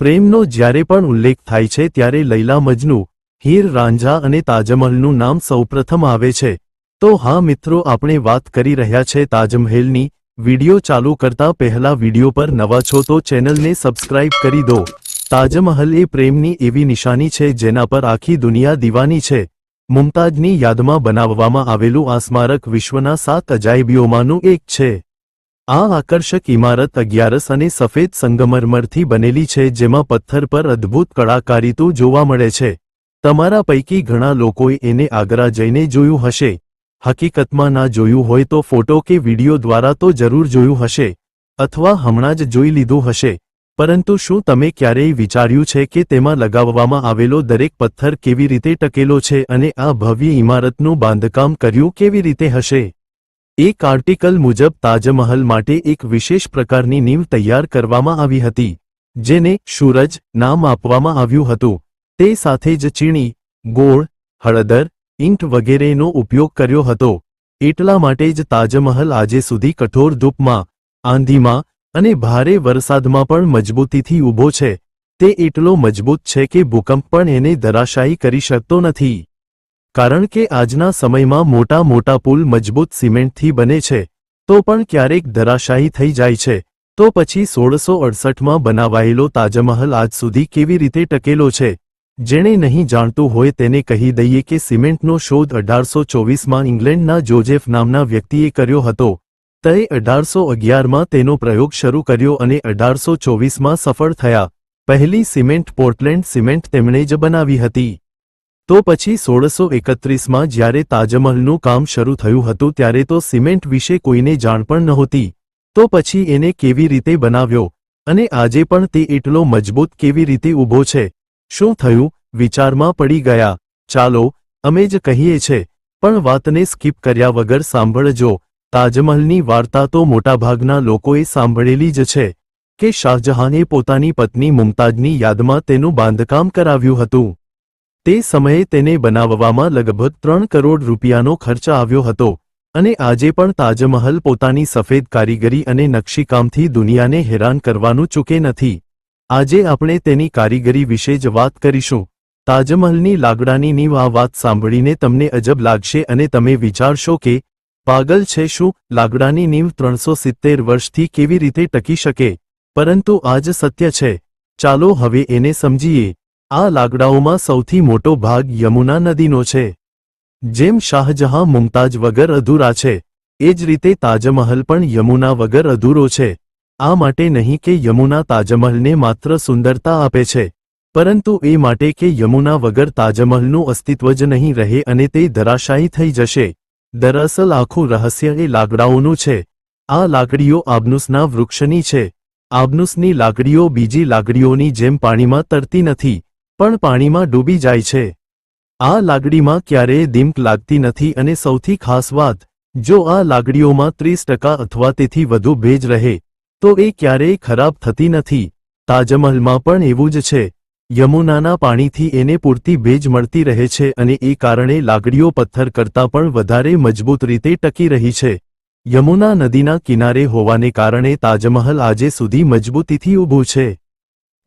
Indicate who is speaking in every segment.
Speaker 1: પ્રેમનો જ્યારે પણ ઉલ્લેખ થાય છે ત્યારે લૈલા મજનુ, હીર રાંઝા અને તાજમહલનું નામ સૌપ્રથમ આવે છે. તો હા મિત્રો, આપણે વાત કરી રહ્યા છે તાજમહેલની. વીડિયો ચાલુ કરતા પહેલા વિડિયો પર નવા છો તો ચેનલને સબસ્ક્રાઇબ કરી દો. તાજમહલ એ પ્રેમની એવી નિશાની છે જેના પર આખી દુનિયા દીવાની છે. મુમતાજની યાદમાં બનાવવામાં આવેલું આ સ્મારક વિશ્વના સાત અજાયબીઓમાંનું એક છે. આ આકર્ષક ઇમારત અગિયારસ અને સફેદ સંગમરમરથી બનેલી છે, જેમાં પથ્થર પર અદ્ભુત કળાકારીતું જોવા મળે છે. તમારા પૈકી ઘણા લોકોએ એને આગ્રા જઈને જોયું હશે. હકીકતમાં ના જોયું હોય તો ફોટો કે વિડિયો દ્વારા તો જરૂર જોયું હશે. અથવા હમણાં જ જોઈ લીધું હશે. પરંતુ શું તમે ક્યારેય વિચાર્યું છે કે તેમાં લગાવવામાં આવેલો દરેક પથ્થર કેવી રીતે ટકેલો છે અને આ ભવ્ય ઇમારતનું બાંધકામ કર્યું કેવી રીતે હશે? એક આર્ટિકલ મુજબ તાજમહલ માટે એક વિશેષ પ્રકારની નીવ તૈયાર કરવામાં આવી હતી, જેને સૂરજ નામ આપવામાં આવ્યું હતું. તે સાથે જ ચીણી, ગોળ, હળદર, ઈંટ વગેરેનો ઉપયોગ કર્યો હતો. એટલા માટે જ તાજમહલ આજે સુધી કઠોર ધૂપમાં, આંધીમાં અને ભારે વરસાદમાં પણ મજબૂતીથી ઊભો છે. તે એટલો મજબૂત છે કે ભૂકંપ પણ એને ધરાશાયી કરી શકતો નથી. કારણ કે આજના સમયમાં મોટા મોટા પુલ મજબૂત સિમેન્ટથી બને છે, તો પણ ક્યારેક ધરાશાયી થઈ જાય છે. તો પછી સોળસો અડસઠમાં બનાવાયેલો તાજમહલ આજ સુધી કેવી રીતે ટકેલો છે? જેણે નહીં જાણતું હોય તેને કહી દઈએ કે સિમેન્ટનો શોધ અઢારસો ચોવીસમાં ઇંગ્લેન્ડના જોજેફ નામના વ્યક્તિએ કર્યો હતો. તે અઢારસો અગિયારમાં તેનો પ્રયોગ શરૂ કર્યો અને અઢારસો ચોવીસમાં સફળ થયા. પહેલી સિમેન્ટ પોર્ટલેન્ડ સિમેન્ટ તેમણે જ બનાવી હતી. તો પછી સોળસો એકત્રીસમાં જ્યારે તાજમહલનું કામ શરૂ થયું હતું ત્યારે તો સિમેન્ટ વિશે કોઈને જાણ પણ નહોતી. તો પછી એને કેવી રીતે બનાવ્યો અને આજે પણ તે એટલો મજબૂત કેવી રીતે ઊભો છે? શું થયું? વિચારમાં પડી ગયા. ચાલો, અમે જ કહીએ છે, પણ વાતને સ્કીપ કર્યા વગર સાંભળજો. તાજમહલની વાર્તા તો મોટાભાગના લોકોએ સાંભળેલી જ છે કે શાહજહાને પોતાની પત્ની મુમતાજની યાદમાં તેનું બાંધકામ કરાવ્યું હતું. તે સમયે તેને બનાવવામાં લગભગ ત્રણ કરોડ રૂપિયાનો ખર્ચ આવ્યો હતો અને આજે પણ તાજમહલ પોતાની સફેદ કારીગરી અને નકશીકામથી દુનિયાને હેરાન કરવાનું ચૂકે નથી. આજે આપણે તેની કારીગરી વિશે જ વાત કરીશું. તાજમહલની લાકડાની નીવ આ વાત સાંભળીને તમને અજબ લાગશે અને તમે વિચારશો કે, પાગલ છે શું? લાકડાની નીવ ત્રણસો સિત્તેર વર્ષથી કેવી રીતે ટકી શકે? પરંતુ આજ સત્ય છે. ચાલો હવે એને સમજીએ. આ લાકડાઓમાં સૌથી મોટો ભાગ યમુના નદીનો છે. જેમ શાહજહાં મુમતાજ વગર અધૂરા છે, એ જ રીતે તાજમહલ પણ યમુના વગર અધૂરો છે. આ માટે નહીં કે યમુના તાજમહલને માત્ર સુંદરતા આપે છે, પરંતુ એ માટે કે યમુના વગર તાજમહલનું અસ્તિત્વ જ નહીં રહે અને તે ધરાશાયી થઈ જશે. દરઅસલ આખું રહસ્ય એ લાકડાઓનું છે. આ લાકડીઓ આબનુસના વૃક્ષની છે. આબનુસની લાકડીઓ બીજી લાકડીઓની જેમ પાણીમાં તરતી નથી. પણ પાણીમાં ડૂબી જાય છે. આ લાગડીમાં ક્યારેય દિમક લાગતી નથી અને સૌથી ખાસ વાત, જો આ લાગડીઓમાં ત્રીસ ટકા અથવા તેથી વધુ ભેજ રહે, તો એ ક્યારેય ખરાબ થતી નથી. તાજમહલમાં પણ એવું જ છે. યમુનાના પાણીથી એને પૂરતી ભેજ મળતી રહે છે અને એ કારણે લાગડીઓ પથ્થર કરતાં પણ વધારે મજબૂત રીતે ટકી રહી છે. યમુના નદીના કિનારે હોવાને કારણે તાજમહલ આજે સુધી મજબૂતીથી ઊભું છે.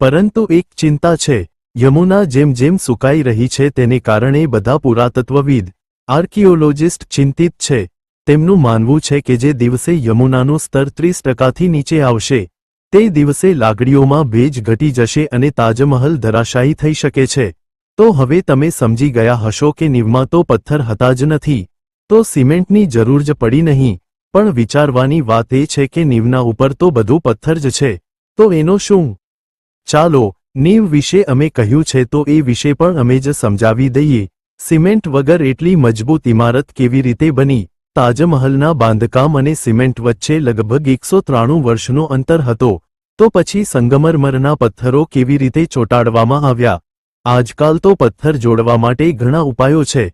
Speaker 1: પરંતુ એક ચિંતા છે. યમુના જેમ જેમ સુકાઈ રહી છે તેને કારણે બધા પુરાતત્વવિદ, આર્કિયોલોજિસ્ટ ચિંતિત છે. તેમનું માનવું છે કે જે દિવસે યમુનાનું સ્તર ત્રીસ ટકાથી નીચે આવશે, તે દિવસે લાગણીઓમાં ભેજ ઘટી જશે અને તાજમહલ ધરાશાયી થઈ શકે છે. તો હવે તમે સમજી ગયા હશો કે નીવમાં તો પથ્થર હતા જ નથી, તો સિમેન્ટની જરૂર જ પડી નહીં, પણ વિચારવાની વાત એ છે કે નીવના ઉપર તો બધું પથ્થર જ છે. તો એનો શું? ચાલો નીવ વિશે અમે કહ્યું છે તો એ વિશે પણ અમે જ સમજાવી દઈએ. સિમેન્ટ વગર એટલી મજબૂત ઇમારત કેવી રીતે બની? તાજમહલના બાંધકામ અને સિમેન્ટ વચ્ચે લગભગ એકસો ત્રાણું વર્ષનો અંતર હતો. તો પછી સંગમરમરના પથ્થરો કેવી રીતે ચોંટાડવામાં આવ્યા? આજકાલ તો પથ્થર જોડવા માટે ઘણા ઉપાયો છે,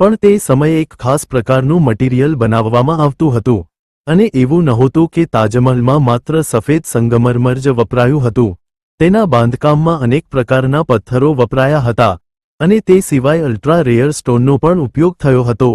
Speaker 1: પણ તે સમયે એક ખાસ પ્રકારનું મટીરિયલ બનાવવામાં આવતું હતું. અને એવું નહોતું કે તાજમહલમાં માત્ર સફેદ સંગમરમર જ વપરાયું હતું. તેના બાંધકામમાં અનેક પ્રકારના પથ્થરો વપરાયા હતા અને તે સિવાય અલ્ટ્રા રેયર સ્ટોનનો પણ ઉપયોગ થયો હતો.